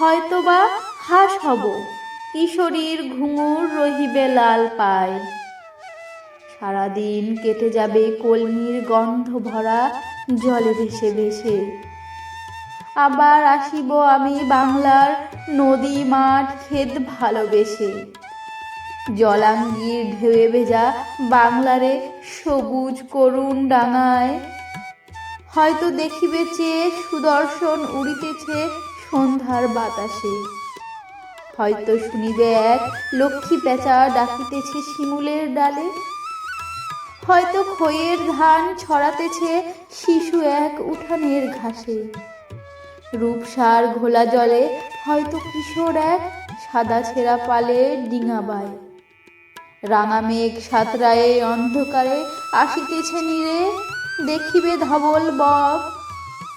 হয়তোবা হাস হব। কিশোরীর ঘুঙুর রহিবে লাল পায়। সারাদিন কেটে যাবে কলমির গন্ধ ভরা জলে ভেসে ভেসে আবার আসিব আমি বাংলার নদী মাঠ ক্ষেত ভালোবেসে। জলাঙ্গির ঢেউয়ে ভেজা বাংলারে সবুজ করুণ ডাঙায়। হয়তো দেখিবে চেয়ে সুদর্শন উড়িতেছে সন্ধ্যার বাতাসে। হয়তো শুনিবে এক লক্ষ্মী পেঁচা ডাকিতেছে শিমুলের ডালে। হয়তো খইয়ের ধান ছড়াতেছে শিশু এক উঠানের ঘাসে। রূপসার ঘোলা জলে হয়তো কিশোর এক সাদা ছেঁড়া পালে ডিঙাবায় রাঙা মেঘ সাতরায়ে অন্ধকারে আসিতেছে নীরে, দেখিবে ধবল বক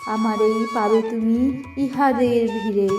আমার এই পাবে তুমি ইহাদের ভিড়ে।